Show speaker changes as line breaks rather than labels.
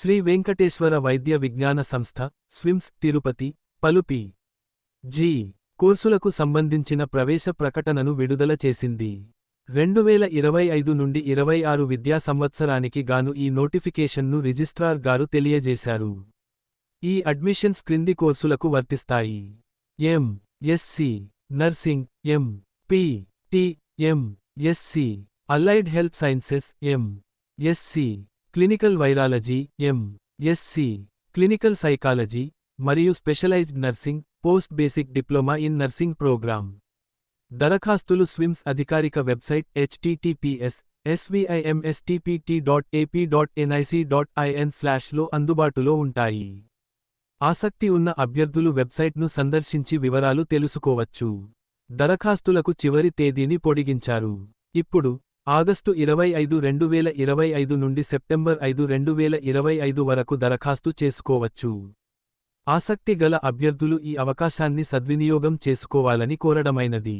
శ్రీ వెంకటేశ్వర వైద్య విజ్ఞాన సంస్థ స్విమ్స్ తిరుపతి పలుపి. జీ. కోర్సులకు సంబంధించిన ప్రవేశ ప్రకటనను విడుదల చేసింది. రెండువేల ఇరవై ఐదు నుండి ఇరవై ఆరు విద్యా సంవత్సరానికి గాను ఈ నోటిఫికేషన్ను రిజిస్ట్రార్ గారు తెలియజేశారు. ఈ అడ్మిషన్స్ క్రింది కోర్సులకు వర్తిస్తాయి. M. Sc nursing M. P. T. M. Sc allied health sciences M. Sc clinical virology M Sc clinical psychology మరియు specialised nursing post basic diploma in nursing programme. దరఖాస్తులు స్విమ్స్ అధికారిక website HTTPS SVIMSTPT dot AP dot NIC dot IN స్లాష్లో అందుబాటులో ఉంటాయి. ఆసక్తి ఉన్న అభ్యర్థులు వెబ్సైట్ను సందర్శించి వివరాలు తెలుసుకోవచ్చు. దరఖాస్తులకు చివరి తేదీని పొడిగించారు. ఇప్పుడు ఆగస్టు ఇరవై ఐదు రెండు వేల ఇరవై ఐదు నుండి సెప్టెంబర్ ఐదు రెండు వేల ఇరవై ఐదు వరకు దరఖాస్తు చేసుకోవచ్చు. ఆసక్తి గల అభ్యర్థులు ఈ అవకాశాన్ని సద్వినియోగం చేసుకోవాలని కోరడమైనది.